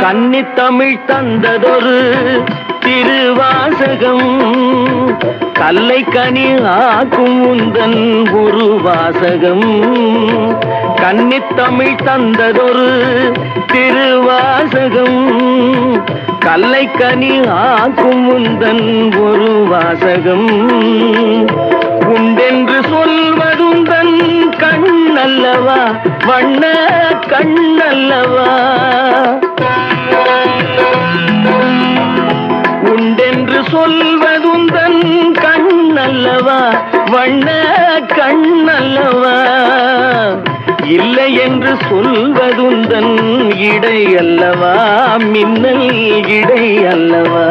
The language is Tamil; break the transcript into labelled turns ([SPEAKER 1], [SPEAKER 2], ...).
[SPEAKER 1] கன்னி தமிழ் தந்ததொரு திருவாசகம். கல்லை கனி ஆக்கும் உந்தன் ஒரு வாசகம் கன்னி தமிழ் தந்ததொரு திருவாசகம். கல்லை கனி ஆக்கும் உந்தன் ஒரு வாசகம் உண்டென்று சொல்வதுந்தன் கண்ணல்லவா? வண்ண கண்ணல்லவா? சொல்வதுந்தன் கண்ணல்லவா? வண்ண கண்ணல்லவா? இல்லை என்று சொல்வதுந்தன் இடை அல்லவா மின்னல் இடை அல்லவா